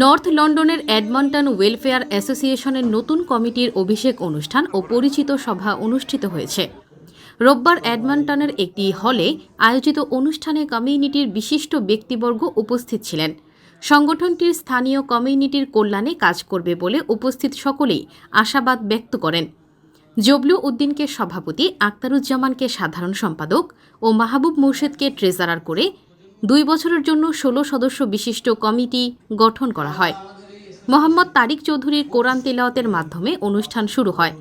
North লন্ডনের Edmonton welfare অ্যাসোসিয়েশনের নতুন কমিটির অভিষেক অনুষ্ঠান ও পরিচিত সভা অনুষ্ঠিত হয়েছে। রোববার এডমন্টনের একটি হলে আয়োজিত অনুষ্ঠানে কমিউনিটির বিশিষ্ট ব্যক্তিবর্গ উপস্থিত ছিলেন। সংগঠনটির স্থানীয় কমিউনিটির কল্যাণে কাজ করবে বলে উপস্থিত সকলেই আশাবাদ ব্যক্ত করেন। জবলু উদ্দিনকে সভাপতি আক্তারুজ্জামানকে সাধারণ সম্পাদক ও মাহবুব মুর্শেদকে ট্রেজারার করে দুই বছরের জন্য ষোলো সদস্য বিশিষ্ট কমিটি গঠন করা হয়। মোহাম্মদ তারিক চৌধুরীর কোরআন তেলাওয়াতের মাধ্যমে অনুষ্ঠান শুরু হয়।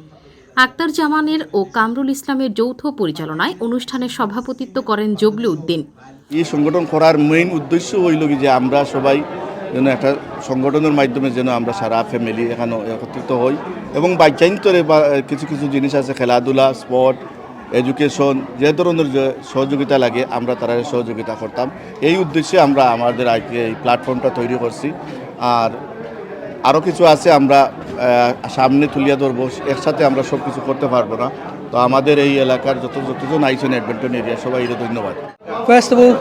আক্তার জামানের ও কামরুল ইসলামের যৌথ পরিচালনায় অনুষ্ঠানে সভাপতিত্ব করেন জবলু উদ্দিন। এই সংগঠন করার মেইন উদ্দেশ্য হইল যে আমরা সবাই যেন একটা সংগঠনের মাধ্যমে যেন আমরা সারা ফ্যামিলি এখানে একত্রিত হই এবং বাচ্চান্তরে বা কিছু কিছু জিনিস আছে, খেলাধুলা স্পোর্ট এডুকেশন যে ধরনের যে সহযোগিতা লাগে আমরা তারা সহযোগিতা করতাম। এই উদ্দেশ্যে আমরা আমাদের আজকে এই প্ল্যাটফর্মটা তৈরি করছি। আর আরও কিছু আছে আমরা সামনে তুলিয়া ধরবো। একসাথে আমরা সব কিছু করতে পারব না। তো আমাদের এই এলাকার যত যতজন আইসেন অ্যাডভেন্টন এরিয়া সবাই ধন্যবাদ। First of all,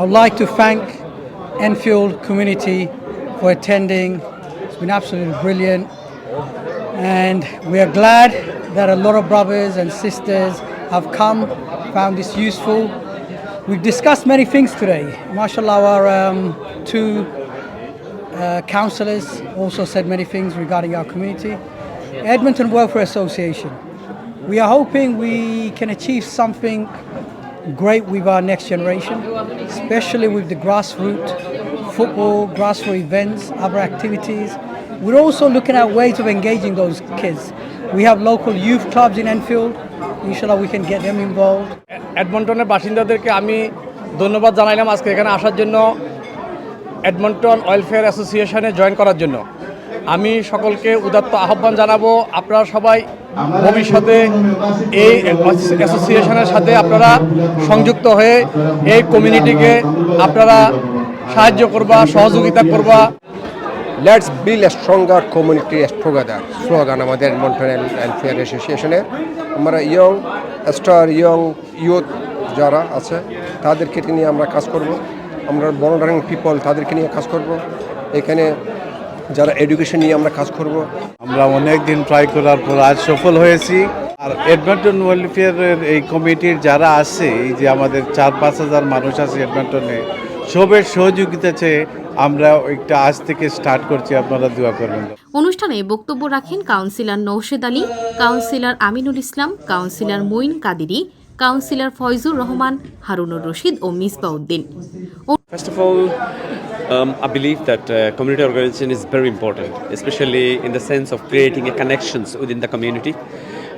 I'd like to thank Enfield community for attending. It's been absolutely brilliant. And we are glad a lot of brothers and sisters have come, found this useful. We've discussed many things today. MashaAllah, our um, two uh, councillors also said many things regarding our community. Edmonton Welfare Association. We are hoping we can achieve something great with our next generation, especially with the grassroots football, grassroots events, other activities. We're also looking at ways of engaging those kids. We have local youth clubs in Enfield. Inshallah, we can get them involved. এডমন্টনের বাসিন্দাদেরকে আমি ধন্যবাদ জানাইলাম আজকে এখানে আসার জন্য Edmonton welfare অ্যাসোসিয়েশনে join করার জন্য আমি সকলকে উদাত্ত আহ্বান জানাব আপনারা সবাই ভবিষ্যতে এই অ্যাসোসিয়েশনের সাথে আপনারা সংযুক্ত হয়ে এই কমিউনিটিকে আপনারা সাহায্য করবা সহযোগিতা করবা let's build a stronger community together slogan আমাদের মন্ট্রিয়াল ওয়েলফেয়ার অ্যাসোসিয়েশনের আমরা ইয়ং স্টার ইয়ং ইউথ যারা আছে, তাদেরকে নিয়ে আমরা কাজ করব। আমরা বর্ডারিং পিপল তাদেরকে নিয়ে কাজ করব। এখানে যারা এডুকেশন নিয়ে আমরা কাজ করব। আমরা অনেক দিন ট্রাই করার পর আজ সফল হয়েছি। আর এডমিন্টন ওয়েলফেয়ারের এই কমিটির যারা আছে, এই যে আমাদের চার পাঁচ হাজার মানুষ আছে এডমিন্টনে সবের সহযোগিতা চেয়ে আমরা একটা আজ থেকে স্টার্ট করছি আপনারা দোয়া করবেন অনুষ্ঠানে বক্তব্য রাখেন councillor Naushed Ali councillor Aminul Islam councillor Moin Qadiri councillor Fayzur Rahman Harunur Rashid O Misba Uddin First of all, um, I believe that uh, community organization is very important, especially in the sense of creating a connections within the community.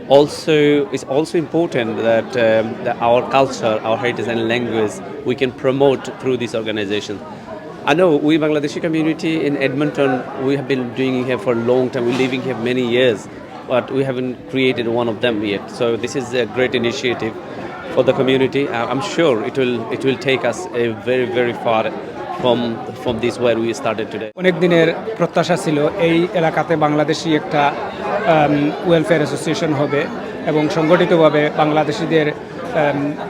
Also, it's also important that, um, that our culture, our heritage and language, we can promote through this organization. I know we Bangladeshi community in Edmonton, we have been doing here for a long time. We're living here many years, but we haven't created one of them yet. So this is a great initiative for the community. Uh, I'm sure it will it will take us a very very far from from this where we started today. অনেক দিনের প্রত্যাশা ছিল এই এলাকাতে বাংলাদেশি একটা welfare association হবে এবং সংগঠিতভাবে বাংলাদেশিদের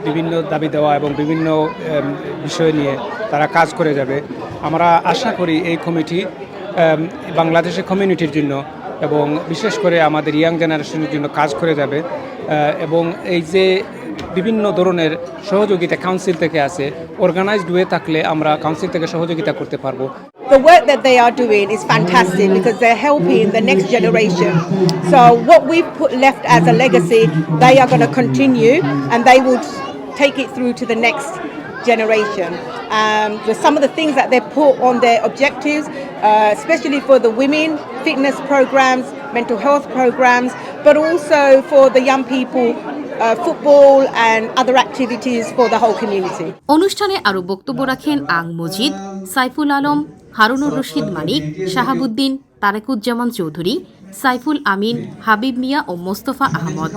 বিভিন্ন দাবি দেওয়া এবং বিভিন্ন বিষয় নিয়ে তারা কাজ করে যাবে। আমরা আশা করি এই কমিটি বাংলাদেশের কমিউনিটির জন্য এবং বিশেষ করে আমাদের ইয়াং জেনারেশনের জন্য কাজ করে যাবে। এবং এই যে বিভিন্ন ধরনের সহযোগিতা কাউন্সিল থেকে আছে অর্গানাইজড ওয়ে থাকলে আমরা কাউন্সিল থেকে সহযোগিতা করতে পারব। the work that they are doing is fantastic because they're helping the next generation. So what we've put left as a legacy, they are going to continue and they will take it through to the next generation. Um, there's some of the things that they put on their objectives, uh, especially for the women, fitness programs, mental health programs, but also for the young people, uh, football and other activities for the whole community. অনুষ্ঠানে আরও বক্তব্য রাখেন আং মজিদ সাইফুল আলম হারুনুর রশিদ মানিক শাহাবুদ্দিন তারেকুজ্জামান চৌধুরী সাইফুল আমিন হাবিব মিয়া ও মোস্তফা আহমদ।